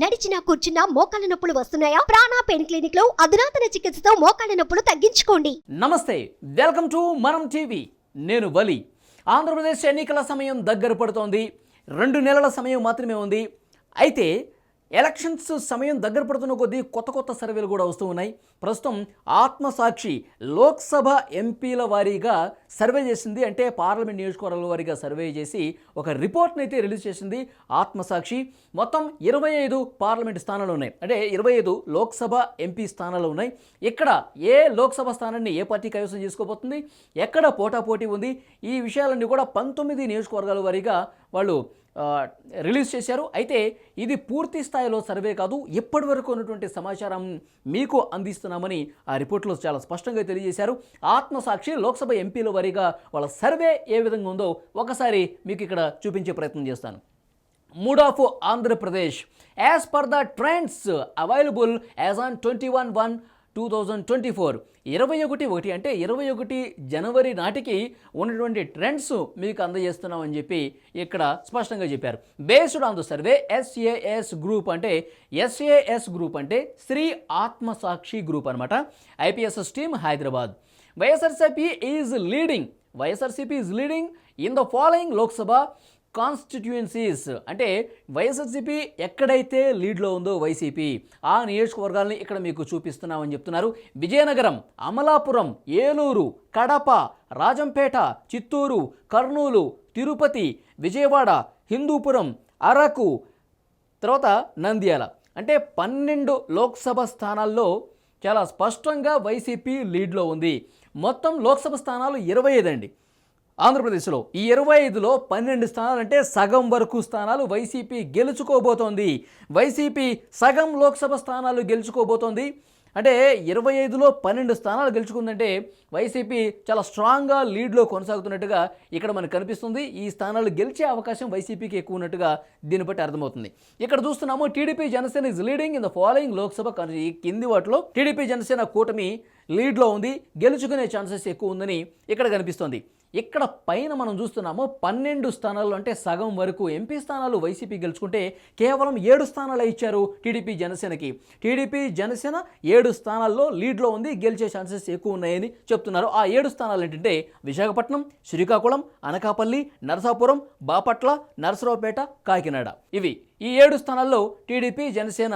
నడిచినా కూర్చున్నా మోకాళ్ళ నొప్పులు వస్తున్నాయా? ప్రాణా పెయిన్ క్లినిక్లో అధునాతన చికిత్సతో మోకాళ్ళ నొప్పులు తగ్గించుకోండి. నమస్తే వెల్కమ్ టు మనం టీవీ. నేను వలి. ఆంధ్రప్రదేశ్ ఎన్నికల సమయం దగ్గర పడుతోంది. రెండు నెలల సమయం మాత్రమే ఉంది. అయితే ఎలక్షన్స్ సమయం దగ్గర పడుతున్న కొద్దీ కొత్త కొత్త సర్వేలు కూడా వస్తూ ఉన్నాయి. ప్రస్తుతం ఆత్మసాక్షి లోక్సభ ఎంపీల వారీగా సర్వే చేసింది. అంటే పార్లమెంట్ నియోజకవర్గాల వారీగా సర్వే చేసి ఒక రిపోర్ట్ని అయితే రిలీజ్ చేసింది ఆత్మసాక్షి. మొత్తం ఇరవై ఐదు పార్లమెంట్ స్థానాలు ఉన్నాయి. అంటే ఇరవై ఐదు లోక్సభ ఎంపీ స్థానాలు ఉన్నాయి. ఇక్కడ ఏ లోక్సభ స్థానాన్ని ఏ పార్టీ కైవసం చేసుకోబోతుంది? ఎక్కడ పోటాపోటీ ఉంది? ఈ విషయాలన్నీ కూడా పంతొమ్మిది నియోజకవర్గాల వారీగా వాళ్ళు రిలీజ్ చేశారు. అయితే ఇది పూర్తి స్థాయిలో సర్వే కాదు ఇప్పటి వరకు ఉన్నటువంటి సమాచారం మీకు అందిస్తున్నామని ఆ రిపోర్ట్లో చాలా స్పష్టంగా తెలియజేశారు. ఆత్మసాక్షి లోక్సభ ఎంపీల వారీగా వాళ్ళ సర్వే ఏ విధంగా ఉందో ఒకసారి మీకు ఇక్కడ చూపించే ప్రయత్నం చేస్తాను. Mood of Andhra Pradesh. As per the trends available as on twenty one one two thousand twenty four ఇరవై ఒకటి ఒకటి అంటే ఇరవై ఒకటి జనవరి నాటికి ఉన్నటువంటి ట్రెండ్స్ మీకు అందజేస్తున్నామని చెప్పి ఇక్కడ స్పష్టంగా చెప్పారు. Based on the survey SAS group అంటే ఎస్ఏఎస్ గ్రూప్ అంటే శ్రీ ఆత్మసాక్షి గ్రూప్ అనమాట IPSS team Hyderabad. YSRCP is leading YSRCP is leading in the following Lok Sabha constituencies అంటే వైఎస్ఆర్సీపీ ఎక్కడైతే లీడ్లో ఉందో వైసీపీ ఆ నియోజకవర్గాల్ని ఇక్కడ మీకు చూపిస్తున్నామని చెప్తున్నారు. విజయనగరం అమలాపురం ఏలూరు కడప రాజంపేట చిత్తూరు కర్నూలు తిరుపతి విజయవాడ హిందూపురం అరకు తర్వాత నంద్యాల. అంటే పన్నెండు లోక్సభ స్థానాల్లో చాలా స్పష్టంగా వైసీపీ లీడ్లో ఉంది. మొత్తం లోక్సభ స్థానాలు ఇరవై ఐదు అండి. ఆంధ్రప్రదేశ్లో ఈ ఇరవై ఐదులో పన్నెండు స్థానాలు అంటే సగం వరకు స్థానాలు వైసీపీ గెలుచుకోబోతోంది. వైసీపీ సగం లోక్సభ స్థానాలు గెలుచుకోబోతోంది. అంటే ఇరవై ఐదులో పన్నెండు స్థానాలు గెలుచుకుందంటే వైసీపీ చాలా స్ట్రాంగ్గా లీడ్లో కొనసాగుతున్నట్టుగా ఇక్కడ మనకు కనిపిస్తుంది. ఈ స్థానాలు గెలిచే అవకాశం వైసీపీకి ఎక్కువ ఉన్నట్టుగా దీన్ని బట్టి అర్థమవుతుంది. ఇక్కడ చూస్తున్నాము TDP Janasena is leading in the following Lok Sabha ఈ కింది వాటిలో టీడీపీ జనసేన కూటమి లీడ్లో ఉంది. గెలుచుకునే ఛాన్సెస్ ఎక్కువ ఉందని ఇక్కడ కనిపిస్తోంది. ఇక్కడ పైన మనం చూస్తున్నాము పన్నెండు స్థానాలు అంటే సగం వరకు ఎంపీ స్థానాలు వైసీపీ గెలుచుకుంటే కేవలం ఏడు స్థానాలు ఇచ్చారు టీడీపీ జనసేనకి. టీడీపీ జనసేన ఏడు స్థానాల్లో లీడ్లో ఉంది గెలిచే ఛాన్సెస్ ఎక్కువ ఉన్నాయని చెప్తున్నారు. ఆ ఏడు స్థానాలు ఏంటంటే విశాఖపట్నం శ్రీకాకుళం అనకాపల్లి నరసాపురం బాపట్ల నరసరావుపేట కాకినాడ. ఇవి ఈ ఏడు స్థానాల్లో టీడీపీ జనసేన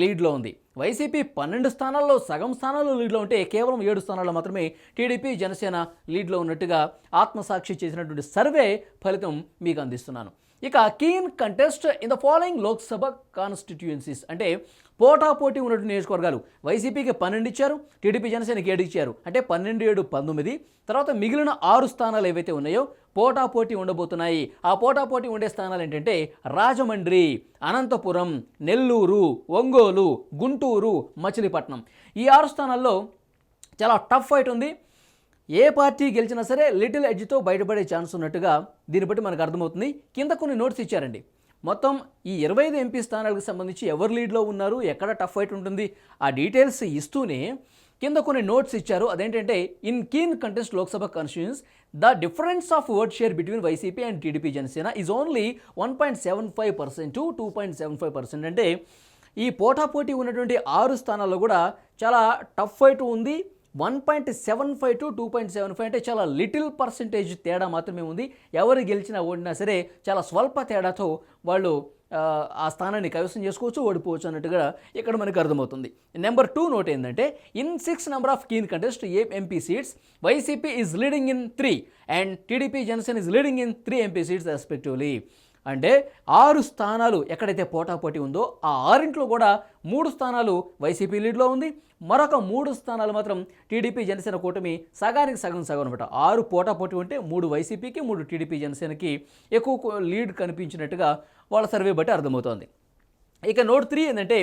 లీడ్లో ఉంది. వైసీపీ పన్నెండు స్థానాల్లో సగం స్థానాల్లో లీడ్లో ఉంటే కేవలం ఏడు స్థానాల్లో మాత్రమే టీడీపీ జనసేన లీడ్లో ఉన్నట్టుగా ఆత్మసాక్షి చేసినటువంటి సర్వే ఫలితం మీకు అందిస్తున్నాను. ఇక keen contest in the following Lok Sabha constituencies. అంటే పోటాపోటీ ఉన్నటువంటి నియోజకవర్గాలు. వైసీపీకి పన్నెండు ఇచ్చారు టీడీపీ జనసేనకి ఏడు ఇచ్చారు. అంటే పన్నెండు ఏడు పంతొమ్మిది. తర్వాత మిగిలిన ఆరు స్థానాలు ఏవైతే ఉన్నాయో పోటాపోటీ ఉండబోతున్నాయి. ఆ పోటాపోటీ ఉండే స్థానాలు ఏంటంటే రాజమండ్రి అనంతపురం నెల్లూరు ఒంగోలు గుంటూరు మచిలీపట్నం. ఈ ఆరు స్థానాల్లో చాలా టఫ్ ఫైట్ ఉంది. ఏ పార్టీ గెలిచినా సరే లిటిల్ ఎడ్జ్తో బయటపడే ఛాన్స్ ఉన్నట్టుగా దీన్ని బట్టి మనకు అర్థమవుతుంది. కింద కొన్ని నోట్స్ ఇచ్చారండి. మొత్తం ఈ ఇరవై ఐదు ఎంపీ స్థానాలకు సంబంధించి ఎవరు లీడ్లో ఉన్నారు ఎక్కడ టఫ్ ఫైట్ ఉంటుంది ఆ డీటెయిల్స్ ఇస్తూనే కింద కొన్ని నోట్స్ ఇచ్చారు. అదేంటంటే in keen contest Lok Sabha constituencies the difference of vote share between YCP and TDP Janasena is only one point seven five percent to two point seven five percent అంటే ఈ పోటాపోటీ ఉన్నటువంటి ఆరు స్థానాల్లో కూడా చాలా టఫ్ ఫైట్ ఉంది. One point seven five to two point seven five అంటే చాలా లిటిల్ పర్సెంటేజ్ తేడా మాత్రమే ఉంది. ఎవరు గెలిచినా ఓడినా సరే చాలా స్వల్ప తేడాతో వాళ్ళు ఆ, స్థానాన్ని కైవసం చేసుకోవచ్చు ఓడిపోవచ్చు అన్నట్టుగా ఇక్కడ మనకు అర్థమవుతుంది. నెంబర్ టూ నోట్ ఏంటంటే in six number of keen contest a MP seats YCP is leading in three and TDP Janasena is leading in three MP seats respectively అంటే ఆరు స్థానాలు ఎక్కడైతే పోటాపోటీ ఉందో ఆ ఆరింట్లో కూడా మూడు స్థానాలు వైసీపీ లీడ్లో ఉంది. మరొక మూడు స్థానాలు మాత్రం టీడీపీ జనసేన కూటమి సగానికి సగం సగం అనమాట ఆరు పోటాపోటీ ఉంటే మూడు వైసీపీకి మూడు టీడీపీ జనసేనకి ఎక్కువ లీడ్ కనిపించినట్టుగా వాళ్ళ సర్వే బట్టి అర్థమవుతోంది. ఇక నోట్ త్రీ ఏంటంటే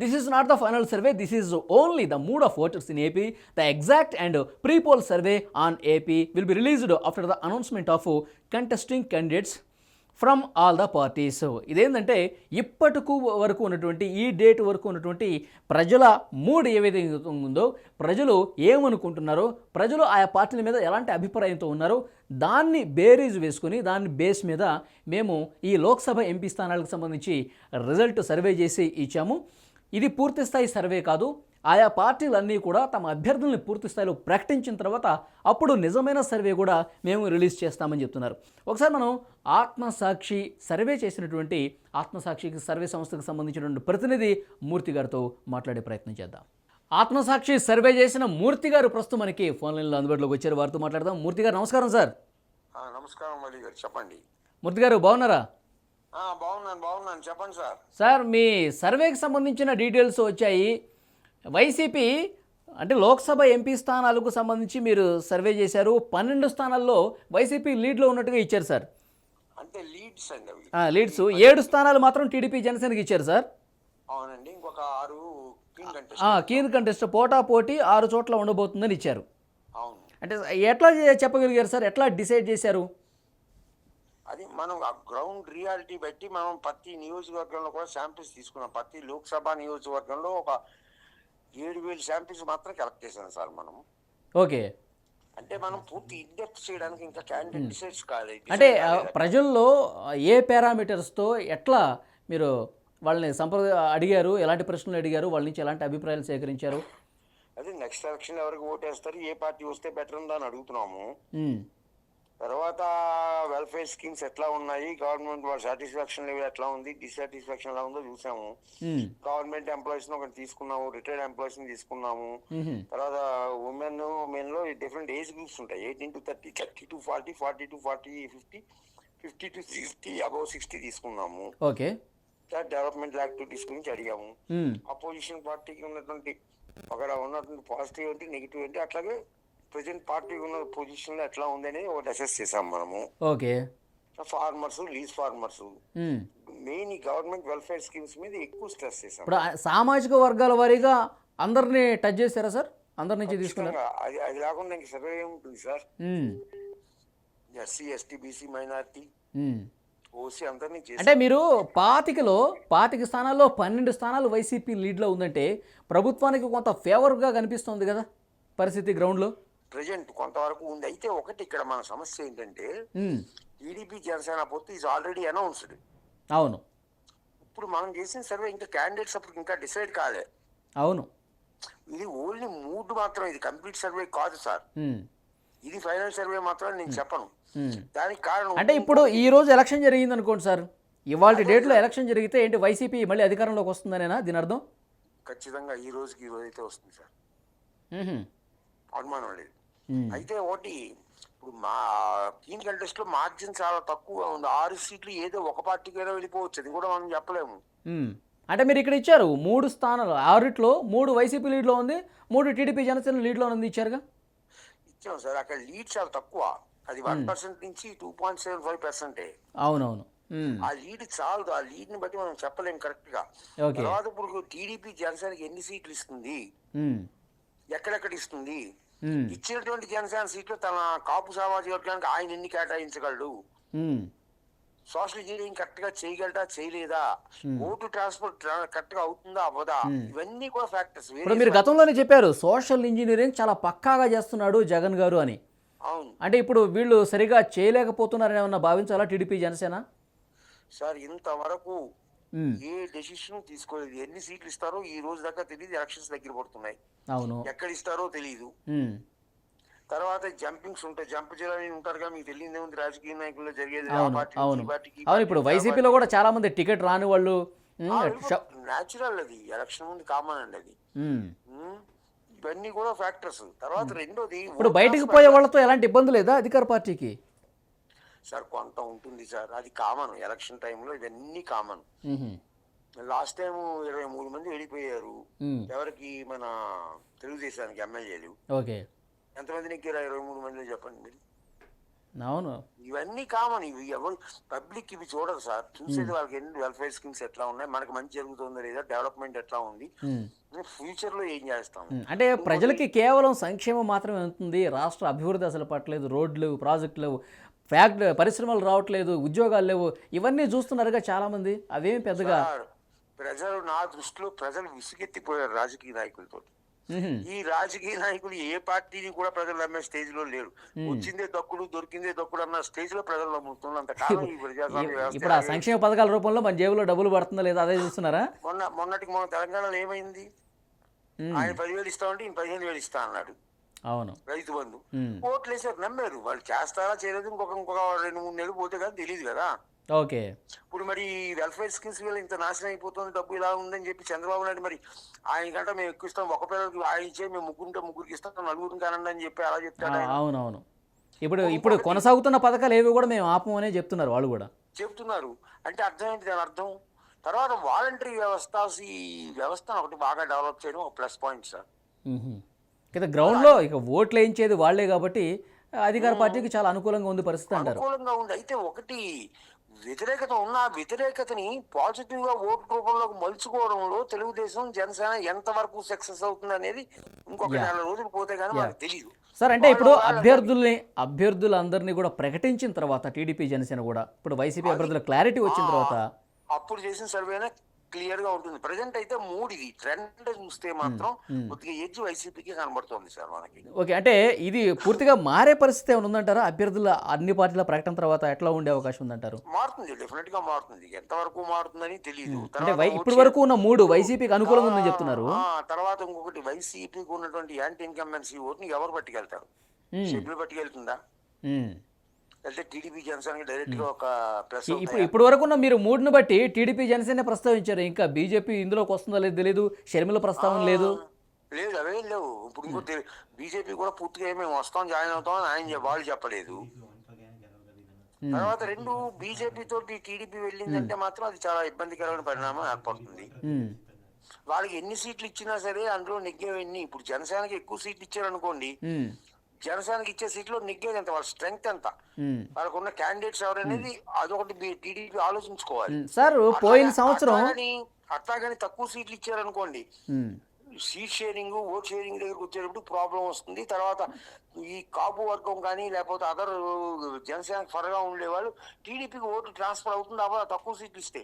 this is not the final survey this is only the mood of voters in AP. The exact and pre poll survey on AP will be released after the announcement of contesting candidates. From all the parties. ఇదేంటంటే ఇప్పటికు వరకు ఉన్నటువంటి ఈ date వరకు ఉన్నటువంటి ప్రజల mood ఏవైతే ఉందో ప్రజలు ఏమనుకుంటున్నారో ప్రజలు ఆయా పార్టీల మీద ఎలాంటి అభిప్రాయంతో ఉన్నారో దాన్ని బేరీజ్ వేసుకుని దాన్ని బేస్ మీద మేము ఈ లోక్సభ ఎంపీ స్థానాలకు సంబంధించి రిజల్ట్ సర్వే చేసి ఇచ్చాము. ఇది పూర్తి స్థాయి సర్వే కాదు ఆయా పార్టీలన్నీ కూడా తమ అభ్యర్థుల్ని పూర్తి స్థాయిలో ప్రకటించిన తర్వాత అప్పుడు నిజమైన సర్వే కూడా మేము రిలీజ్ చేస్తామని చెప్తున్నారు. ఒకసారి మనం ఆత్మసాక్షి సర్వే చేసినటువంటి ఆత్మసాక్షికి సర్వే సంస్థకు సంబంధించినటువంటి ప్రతినిధి మూర్తి గారితో మాట్లాడే ప్రయత్నం చేద్దాం. ఆత్మసాక్షి సర్వే చేసిన మూర్తి గారు ప్రస్తుతం మనకి ఫోన్ లైన్లో అందుబాటులోకి వచ్చారు. వారితో మాట్లాడదాం. మూర్తి గారు నమస్కారం సార్. నమస్కారం మళ్ళీ గారు. చెప్పండి. మూర్తి గారు బాగున్నారా? బాగున్నాను బాగున్నాను. చెప్పండి సార్. సార్ మీ సర్వేకి సంబంధించిన డీటెయిల్స్ వచ్చాయి. వైసీపీ అంటే లోక్సభ ఎంపీ స్థానాలకు సంబంధించి మీరు సర్వే చేశారు. పన్నెండు స్థానాల్లో వైసీపీ లీడ్లో ఉన్నట్టుగా ఇచ్చారు సార్. అంటే లీడ్స్ అండి లీడ్స్. ఏడు స్థానాలు మాత్రం టీడీపీ జనసేనకి ఇచ్చారు సార్. అవునండి ఇంకొక ఆరు కీన్ కంటెస్ట్ పోటా పోటీ ఆరు చోట్ల ఉండబోతుందని ఇచ్చారు. అవును. అంటే ఎట్లా చెప్పగలిగారు సార్? ఎట్లా డిసైడ్ చేశారు? అది మనం ఆ గ్రౌండ్ రియాలిటీ బట్టి మనం ప్రతి నియోజకవర్గంలో కూడా శాంపిల్స్ తీసుకున్నాం. ప్రతి లోక్సభ నియోజకవర్గంలో ఒక ఏడు వేలు శాంపిల్స్ మాత్రం కలెక్ట్ చేసాం సార్ మనం. ఓకే. అంటే మనం పూర్తి ఇండెప్త్ చేయడానికి ఇంకా క్యాండిడేట్ డిసైడ్స్ కాలేదు. అంటే ప్రజల్లో ఏ పారామీటర్స్తో ఎట్లా మీరు వాళ్ళని సంప్రద అడిగారు ఎలాంటి ప్రశ్నలు అడిగారు వాళ్ళ నుంచి ఎలాంటి అభిప్రాయాలు సేకరించారు? అదే నెక్స్ట్ ఎలక్షన్ ఎవరికి ఓటేస్తారు ఏ పార్టీ వస్తే బెటర్ ఉందా అని అడుగుతున్నాము. ఉమ్, తర్వాత వెల్ఫేర్ స్కీమ్స్ ఎట్లా ఉన్నాయి? గవర్నమెంట్ వాళ్ళ సాటిస్ఫాక్షన్ లెవెల్ ఎట్లా ఉంది? డిసాటిస్ఫాక్షన్ ఎలా ఉందో చూసాము. గవర్నమెంట్ ఎంప్లాయీస్ ఒకటి తీసుకున్నాము రిటైర్డ్ ఎంప్లాయీస్ని తీసుకున్నాము. ఉహుం. తర్వాత ఉమెన్ మెన్లో డిఫరెంట్ ఏజ్ గ్రూప్స్ ఉంటాయి. Eighteen to thirty thirty to forty forty to forty fifty fifty to sixty above sixty తీసుకున్నాము. ఓకే డెవలప్మెంట్ యాక్టివిటీస్ గురించి అడిగాము. అపోజిషన్ పార్టీకి ఉన్నటువంటి అక్కడ ఉన్నటువంటి పాజిటివ్ ఏంటి నెగిటివ్ ఏంటి అట్లాగే ప్రజెంట్ పార్టీకి ఉన్న పొజిషన్ ఎట్లా ఉంది అనేది ఒకటి అసెస్ చేసాం మనము. Okay. Farmers lease farmers. Main ఈ గవర్నమెంట్ వెల్ఫేర్ స్కీమ్స్ మీద ఎక్కువ స్ట్రెస్ చేసాం. ఇప్పుడు సామాజిక వర్గాల వారీగా అందరినీ టచ్ చేశారా సార్? అందరి నుంచి తీసుకున్నారు అది అది లేకుండా ఇంక సర్వే ఏముంటుంది sir. SC ST BC minority. OC అందరినీ అంటే మీరు పాతికలో పాతిక స్థానాల్లో పన్నెండు స్థానాలు వైసీపీ లీడ్లో ఉందంటే ప్రభుత్వానికి కొంత ఫేవర్గా కనిపిస్తుంది కదా పరిస్థితి గ్రౌండ్లో ప్రజెంట్ కొంతవరకు ఉంది. అయితే ఒకటి ఇక్కడ మన సమస్య ఏంటంటే టీడీపీ జనసేన పొత్తు ఈజ్ ఆల్రెడీ అనౌన్స్డ్ అవును. ఇప్పుడు మనం చేసిన సర్వే ఇంకా క్యాండిడేట్స్ అప్పుడు ఇంకా డిసైడ్ కాలే. అవును. ఇది ఓన్లీ మూడ్ మాత్రం ఇది కంప్లీట్ సర్వే కాదు సార్. ఇది ఫైనల్ సర్వే మాత్రం నేను చెప్పను. దానికి కారణం అంటే ఇప్పుడు ఈ రోజు ఎలక్షన్ జరిగింది అనుకోండి సార్. ఇవాళ డేట్లో ఎలక్షన్ జరిగితే ఏంటి వైసీపీ మళ్ళీ అధికారంలోకి వస్తుందనేనా? దీని అర్థం? ఖచ్చితంగా ఈ రోజుకి ఈ రోజు అయితే వస్తుంది సార్. అనుమానం లేదు. అయితే ఒకటి ఇప్పుడు మా కీన్ కంటెస్ట్లో మార్జిన్ చాలా తక్కువ ఉంది. ఆరు సీట్లు ఏదో ఒక పార్టీకి ఏదో వెళ్ళిపోవచ్చు. అది కూడా మనం చెప్పలేము. ఉమ్. అంటే మీరు ఇక్కడ ఇచ్చారు మూడు స్థానాలు. ఆరిట్లో మూడు వైసీపీ లీడ్లో ఉంది మూడు టీడీపీ జనసేన లీడ్లో ఉంది ఇచ్చారుగా? ఇచ్చాం సార్. అక్కడ లీడ్ చాలా తక్కువ. అది వన్ పర్సెంట్ నుంచి టూ పాయింట్ సెవెన్ ఫైవ్ పర్సెంటే. అవునవును. ఆ లీడ్ చాలదు. ఆ లీడ్ని బట్టి మనం చెప్పలేం కరెక్ట్గా తర్వాత ఇప్పుడు టీడీపీ జనసేనకి ఎన్ని సీట్లు ఇస్తుంది? ఎక్కడెక్కడ ఇస్తుంది? ఇచ్చినటువంటి జనసేన సీట్లు తన కాపు సామాజిక వర్గానికి ఆయన ఎన్ని కేటాయించగలడు? సోషల్ ఇంజనీరింగ్ కరెక్ట్గా చేయగలడా చేయలేదా? ఓటు ట్రాన్స్పోర్ట్ కరెక్ట్గా అవుతుందా అవ్వదా? ఇవన్నీ కూడా ఫ్యాక్టర్స్. ఇప్పుడు మీరు గతంలోనే చెప్పారు సోషల్ ఇంజనీరింగ్ చాలా పక్కాగా చేస్తున్నాడు జగన్ గారు అని. అవును. అంటే ఇప్పుడు వీళ్ళు సరిగా చేయలేకపోతున్నారని ఏమన్నా భావించాలా టీడీపీ జనసేన? సార్ ఇంతవరకు ఏ డెసిషన్ తీసుకోలేదు. ఎన్ని సీట్లు ఇస్తారో ఈ రోజు దాకా తెలియదు ఎలక్షన్స్ దగ్గర పడుతున్నాయి. అవును. ఎక్కడ ఇస్తారో తెలియదు తర్వాత జంపింగ్స్ ఉంటాయి. జంప్ చేయాలని ఉంటారుగా మీకు తెలియదే ఉంది. రాజకీయ నాయకుల్లో జరిగేది అవును అవును. ఇప్పుడు వైసీపీలో కూడా చాలా మంది టికెట్ రాని వాళ్ళు న్యాచురల్ అది. ఎలక్షన్ ముందు కామన్ అండి అది. ఇవన్నీ కూడా ఫ్యాక్టర్స్ తర్వాత రెండోది ఇప్పుడు బయటికి పోయే వాళ్ళతో ఎలాంటి ఇబ్బంది లేదా అధికార పార్టీకి? సార్ కొంత ఉంటుంది సార్. అది కామన్ ఎలక్షన్ టైంలో ఇవన్నీ కామన్ లాస్ట్ టైం ఇరవై మూడు మంది వెళ్ళిపోయారు ఎవరికి? మన తెలుగుదేశానికి ఎమ్మెల్యేలు. ఓకే. ఎంతమంది నెగ్గారు ఇరవై మూడు మంది చెప్పండి మీరు? అవును. ఇవన్నీ కామన్ ఇవి ఎవరు? పబ్లిక్ ఇవి చూడరు సార్. చూసేది వాళ్ళకి ఎన్ని వెల్ఫేర్ స్కీమ్స్ ఎట్లా ఉన్నాయి మనకు మంచి జరుగుతుందా లేదా డెవలప్మెంట్ ఎట్లా ఉంది. ఫ్యూచర్లో ఏం చేస్తాం. అంటే ప్రజలకి కేవలం సంక్షేమం మాత్రమే ఉంటుంది. రాష్ట్ర అభివృద్ధి అసలు పట్టలేదు. రోడ్లు ప్రాజెక్టులు ఫ్యాక్ట్ పరిశ్రమలు రావట్లేదు ఉద్యోగాలు లేవు. ఇవన్నీ చూస్తున్నారుగా చాలామంది. అవేమి పెద్దగా ప్రజలు నా దృష్టిలో ప్రజలు విసుగెత్తిపోయారు రాజకీయ నాయకులతో. ఈ రాజకీయ నాయకులు ఏ పార్టీని కూడా ప్రజలు నమ్మే స్టేజ్లో లేరు వచ్చిందే దక్కుడు దొరికిందే దక్కుడు అన్న స్టేజ్లో ప్రజలు నమ్ముతున్నంత కాలం ఈ ప్రజాస్వామ్య వ్యవస్థ ఇప్పుడు ఆ సంక్షేమ పథకాల రూపంలో మన జేబులో డబ్బులు పడుతుందా లేదా అదే చూస్తున్నారా? మొన్న మొన్నటికి మన తెలంగాణలో ఏమైంది. ఆయన పదివేలు ఇస్తామంటే ఈయన పదిహేను వేలు ఇస్తా అన్నాడు. అవును. రైతు బంధు. ఓట్లు వేసారు నమ్మారు. వాళ్ళు చేస్తారా చేయలేదు ఇంకొక ఇంకొక రెండు మూడు నెలలు పోతే కానీ తెలియదు కదా. ఓకే. ఇప్పుడు మరి వెల్ఫేర్ స్కీమ్స్ వల్ల ఇంత నాశనం అయిపోతుంది డబ్బు ఇలా ఉందని చెప్పి చంద్రబాబు నాయుడు మరి ఆయన కంటే మేము ఎక్కువ ఇస్తాం ఒక పిల్లలకి ఆయన ఇచ్చే మేము ముగ్గురుంటే ముగ్గురికి ఇస్తాం నలుగురికి కానండి అని చెప్పి అలా చెప్తాడు ఆయన. అవును అవును ఇప్పుడు ఇప్పుడు కొనసాగుతున్న పథకాలు ఏవి కూడా మేము ఆపమనే చెప్తున్నారు వాళ్ళు కూడా. చెప్తున్నారు. అంటే అర్థం ఏంటి దాని అర్థం? తర్వాత వాలంటరీ వ్యవస్థ ఈ వ్యవస్థను ఒకటి బాగా డెవలప్ చేయడం ఒక ప్లస్ పాయింట్ సార్. కదా గ్రౌండ్లో ఇక ఓట్లు వేయించేది వాళ్ళే కాబట్టి అధికార పార్టీకి చాలా అనుకూలంగా ఉంది పరిస్థితి అంటారు. అనుకూలంగా ఉంది. అయితే ఒకటి వ్యతిరేకత ఉన్న ఆ వ్యతిరేకతని పాజిటివ్గా ఓటు రూపంలోకి మలుచుకోవడంలో తెలుగుదేశం జనసేన ఎంత వరకు సక్సెస్ అవుతుంది అనేది ఇంకొక. నెల రోజులు పోతే గానీ మనకు తెలియదు సార్ అంటే ఇప్పుడు అభ్యర్థుల్ని అభ్యర్థులందరినీ కూడా ప్రకటించిన తర్వాత టీడీపీ జనసేన కూడా ఇప్పుడు వైసీపీ అభ్యర్థుల క్లారిటీ వచ్చిన తర్వాత అప్పుడు చేసిన సర్వేనే క్లియర్గా ఉంటుంది. ప్రజెంట్ అయితే మూడు ఇది ట్రెండ్ చూస్తే మాత్రం కొద్దిగా ఎడ్జ్ వైసీపీకి కనబడుతుంది సార్ మనకి. ఓకే అంటే ఇది పూర్తిగా మారే పరిస్థితి ఏమైనా ఉందంటారా? అభ్యర్థుల అన్ని పార్టీల ప్రకటన తర్వాత ఎట్లా ఉండే అవకాశం ఉందంటారు? మారుతుంది డెఫినెట్గా మారుతుంది. ఎంత వరకు మారుతుందని తెలియదు అంటే ఇప్పటి వరకు ఉన్న మూడు వైసీపీకి అనుకూలంగా ఉందని చెప్తున్నారు. తర్వాత ఇంకొకటి వైసీపీకి ఉన్నటువంటి యాంటీ ఇన్కంబెన్సీ ఓట్ని ఎవరు పట్టుకెళ్తారు. షెడ్యూల్ పట్టుకెళ్తుందా? లేకపోతే టీడీపీ జనసేనకి డైరెక్ట్గా ఒక ప్లస్ ఇప్పుడు ఇప్పటి వరకు ఉన్న మీరు మూడుని బట్టి టీడీపీ జనసేన ప్రస్తావించారు. ఇంకా బీజేపీ ఇందులోకి వస్తుందో లేదో తెలియదు షర్మిల ప్రస్తావన లేదు. లేదు అవే లేవు. ఇప్పుడు ఇంకో బీజేపీ కూడా పూర్తిగా మేము వస్తాం జాయిన్ అవుతాం అని ఆయన వాళ్ళు చెప్పలేదు. తర్వాత రెండు బీజేపీ తోటి టీడీపీ వెళ్ళిందంటే మాత్రం అది చాలా ఇబ్బందికరమైన పరిణామం ఏర్పడుతుంది. వాళ్ళకి ఎన్ని సీట్లు ఇచ్చినా సరే అందులో నెగ్గేవన్నీ ఇప్పుడు జనసేనకి ఎక్కువ సీట్లు ఇచ్చారు అనుకోండి మ్మ్. జనసేనకి ఇచ్చే సీట్లో నెగ్గేది ఎంత వాళ్ళ స్ట్రెంగ్త్ ఎంత. వాళ్ళకు ఉన్న క్యాండిడేట్స్ ఎవరనేది అదొకటి టీడీపీ ఆలోచించుకోవాలి. సార్ పోయిన సంవత్సరం అట్లాగని తక్కువ సీట్లు ఇచ్చారనుకోండి. సీట్ షేరింగ్ ఓట్ షేరింగ్ దగ్గరకు వచ్చేటప్పుడు ప్రాబ్లం వస్తుంది తర్వాత ఈ కాపు వర్గం కానీ లేకపోతే అదర్ జనసేనకు ఫరగా ఉండే వాళ్ళు టీడీపీకి ఓటు ట్రాన్స్ఫర్ అవుతుంది అవ్వ తక్కువ సీట్లు ఇస్తే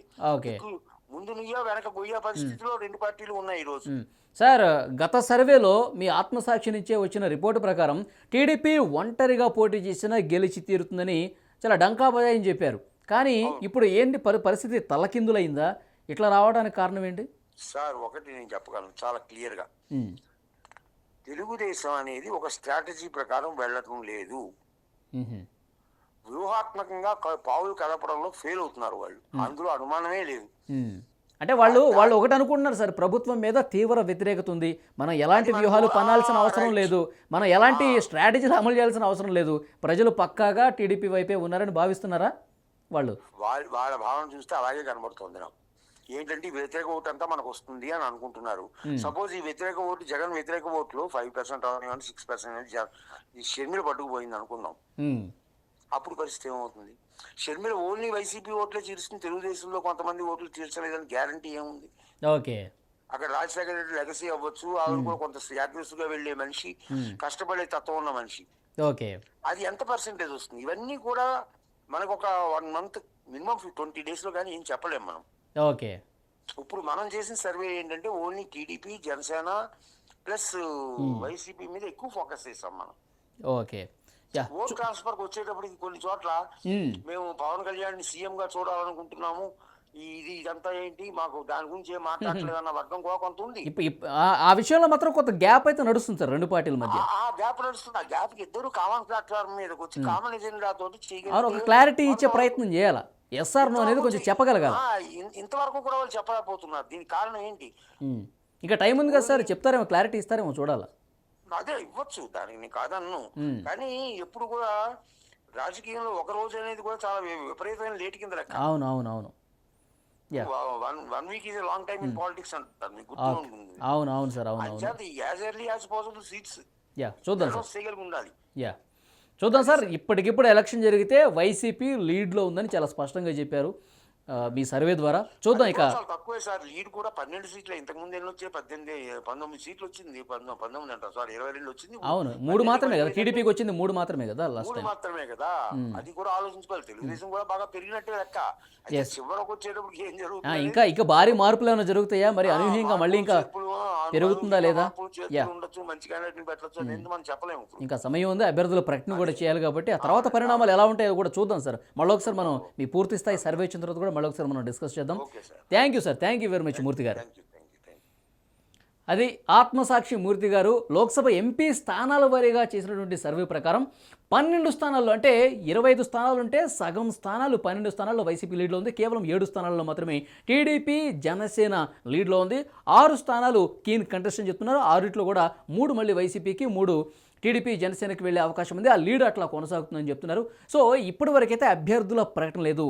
ముందు నుయ్యో వెనక గొయ్యా పరిస్థితిలో రెండు పార్టీలు ఉన్నాయి ఈ రోజు. సార్ గత సర్వేలో మీ ఆత్మసాక్షి నుంచే వచ్చిన రిపోర్టు ప్రకారం టీడీపీ ఒంటరిగా పోటీ చేసినా గెలిచి తీరుతుందని చాలా డంకా బజాయని చెప్పారు. కానీ ఇప్పుడు ఏంటి పరి పరిస్థితి తలకిందులైందా? ఇట్లా రావడానికి కారణం ఏంటి? సార్ ఒకటి నేను చెప్పగలను చాలా క్లియర్గా మ్మ్. తెలుగుదేశం అనేది ఒక స్ట్రాటజీ ప్రకారం వెళ్ళటం లేదు. వ్యూహాత్మకంగా పావులు కదపడంలో ఫెయిల్ అవుతున్నారు వాళ్ళు. అందులో అనుమానమే లేదు. అంటే వాళ్ళు వాళ్ళు ఒకటి అనుకుంటున్నారు సార్ ప్రభుత్వం మీద తీవ్ర వ్యతిరేకత ఉంది. మనం ఎలాంటి వ్యూహాలు పనాల్సిన అవసరం లేదు. మనం ఎలాంటి స్ట్రాటజీలు అమలు చేయాల్సిన అవసరం లేదు. ప్రజలు పక్కాగా టీడీపీ వైపే ఉన్నారని భావిస్తున్నారా వాళ్ళు? వాళ్ళ వాళ్ళ భావన చూస్తే అలాగే కనబడుతుంది నాకు. ఏంటంటే ఈ వ్యతిరేక ఓటు అంతా మనకు వస్తుంది అని అనుకుంటున్నారు. సపోజ్ ఈ వ్యతిరేక ఓటు జగన్ వ్యతిరేక ఓట్లు ఫైవ్ పర్సెంట్ అవనివ్వండి సిక్స్ పర్సెంట్ ఈ షర్మిల పట్టుకుపోయింది అనుకుందాం. మ్మ్. అప్పుడు పరిస్థితి ఏమవుతుంది? షర్మిల ఓన్లీ వైసీపీ ఓట్లే తీరుస్తుంది. తెలుగుదేశంలో కొంతమంది ఓట్లు తీర్చలేదని గ్యారంటీ ఏముంది? ఓకే. అక్కడ రాజశేఖర రెడ్డి లెగసీ అవ్వచ్చు ఆవిడ కూడా కొంత యాక్టివిస్ట్గా వెళ్ళే మనిషి కష్టపడే తత్వం ఉన్న మనిషి. ఓకే. అది ఎంత పర్సెంటేజ్ వస్తుంది? ఇవన్నీ కూడా మనకు ఒక వన్ మంత్ మినిమం ట్వంటీ డేస్లో కానీ ఏం చెప్పలేం మనం. ఓకే. ఇప్పుడు మనం చేసిన సర్వే ఏంటంటే only TDP Janasena plus YCP మీద ఎక్కువ ఫోకస్ చేస్తాం మనం. ఓకే. ఓట్ ట్రాన్స్ఫర్ వచ్చేటప్పటికి కొన్ని చోట్ల మ్మ్. మేము పవన్ కళ్యాణ్ సీఎం గా చూడాలనుకుంటున్నాము. ఇది ఇదంతా ఏంటి? మాకు దాని గురించి ఏం మాట్లాడలేదు అన్న వర్గం కూడా కొంత ఉంది. ఆ- విషయంలో మాత్రం కొంత గ్యాప్ అయితే నడుస్తుంది సార్ రెండు పార్టీల మధ్య. ఆ- గ్యాప్ నడుస్తుంది. ఆ గ్యాప్ ఇద్దరు కామన్ ప్లాట్ఫామ్ మీదకి వచ్చి కామన్ ఎజెండా తోటి అవును ఒక చేయగలిగితే క్లారిటీ ఇచ్చే ప్రయత్నం చేయాలా? ఎస్ఆర్ నో అనేది కొంచెం చెప్పగలగాలి? ఇంతవరకు కూడా వాళ్ళు చెప్పలేకపోతున్నారు. దీనికి కారణం ఏంటి? మ్మ్. ఇంకా టైం ఉంది కదా సార్ చెప్తారేమో క్లారిటీ ఇస్తారేమో చూడాలా? అదే ఇవ్వచ్చు దానికి నేను కాదన్ను. కానీ ఎప్పుడు కూడా రాజకీయంలో ఒక రోజు అనేది కూడా చాలా విపరీతమైన లేట్ కింద లెక్క. అవును అవును అవును. One one week is long time in politics అంటారు మీకు గుర్తు అవును అవును సార్ అవును అవును. As early as possible seats. Yeah చూద్దాం సార్. చేయగలిగి ఉండాలి. యా చూద్దాం సార్ ఇప్పటికిప్పుడు ఎలక్షన్ జరిగితే వైసీపీ లీడ్లో ఉందని చాలా స్పష్టంగా చెప్పారు. మీ సర్వే ద్వారా చూద్దాం ఇక. తక్కువే సార్. లీడ్ కూడా పన్నెండు సీట్లు. ఇంతకు ముందు ఎన్ని వచ్చాయి? పద్దెనిమిది పంతొమ్మిది సీట్లు వచ్చింది. పంతొమ్మిది పంతొమ్మిది అంట సారీ ఇరవై రెండు వచ్చింది. అవును. మూడు మాత్రమే కదా. టీడీపీకి వచ్చింది మూడు మాత్రమే కదా లాస్ట్ టైం మాత్రమే కదా. అది కూడా ఆలోచించుకోవాలి. తెలుగుదేశం కూడా బాగా పెరిగినట్టే లెక్క. చివరకు వచ్చేటప్పుడు ఏం జరుగుతుంది? ఇంకా ఇంకా భారీ మార్పులు ఏమైనా జరుగుతాయా? మరి అనూహ్యంగా మళ్ళీ ఇంకా పెరుగుతుందా లేదా? ఇప్పుడు. ఇంకా సమయం ఉంది. అభ్యర్థుల ప్రకటన కూడా చేయాలి కాబట్టి ఆ తర్వాత పరిణామాలు ఎలా ఉంటాయో కూడా చూద్దాం సార్. మళ్ళీ ఒకసారి మనం మీ పూర్తి స్థాయి సర్వే ఇచ్చిన తర్వాత కూడా మళ్ళీ ఒకసారి మనం డిస్కస్ చేద్దాం. Thank you sir thank you very much Murthy గారు. అది ఆత్మసాక్షి మూర్తి గారు లోక్సభ ఎంపీ స్థానాల వారీగా చేసినటువంటి సర్వే ప్రకారం పన్నెండు స్థానాల్లో అంటే ఇరవై ఐదు స్థానాలు ఉంటే సగం స్థానాలు పన్నెండు స్థానాల్లో వైసీపీ లీడ్లో ఉంది. కేవలం ఏడు స్థానాల్లో మాత్రమే టీడీపీ జనసేన లీడ్లో ఉంది. ఆరు స్థానాలు కీన్ కంటెస్టెంట్ చెప్తున్నారు. ఆరిట్లో కూడా మూడు మళ్ళీ వైసీపీకి మూడు టీడీపీ జనసేనకి వెళ్ళే అవకాశం ఉంది. ఆ లీడ్ అట్లా కొనసాగుతుందని చెప్తున్నారు. సో ఇప్పటి వరకైతే అభ్యర్థుల ప్రకటన లేదు.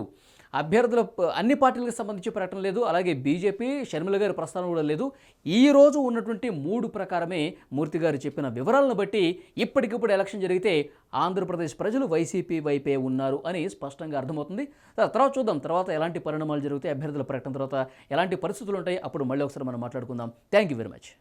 అభ్యర్థుల అన్ని పార్టీలకు సంబంధించి ప్రకటన లేదు. అలాగే బీజేపీ షర్మిల గారి ప్రస్థానం కూడా లేదు. ఈ రోజు ఉన్నటువంటి మూడు ప్రకారమే మూర్తి గారు చెప్పిన వివరాలను బట్టి ఇప్పటికిప్పుడు ఎలక్షన్ జరిగితే ఆంధ్రప్రదేశ్ ప్రజలు వైసీపీ వైపే ఉన్నారు అని స్పష్టంగా అర్థమవుతుంది. తర్వాత చూద్దాం. తర్వాత ఎలాంటి పరిణామాలు జరుగుతాయి అభ్యర్థుల ప్రకటన తర్వాత ఎలాంటి పరిస్థితులు ఉంటాయి అప్పుడు మళ్ళీ ఒకసారి మనం మాట్లాడుకుందాం. Thank you very much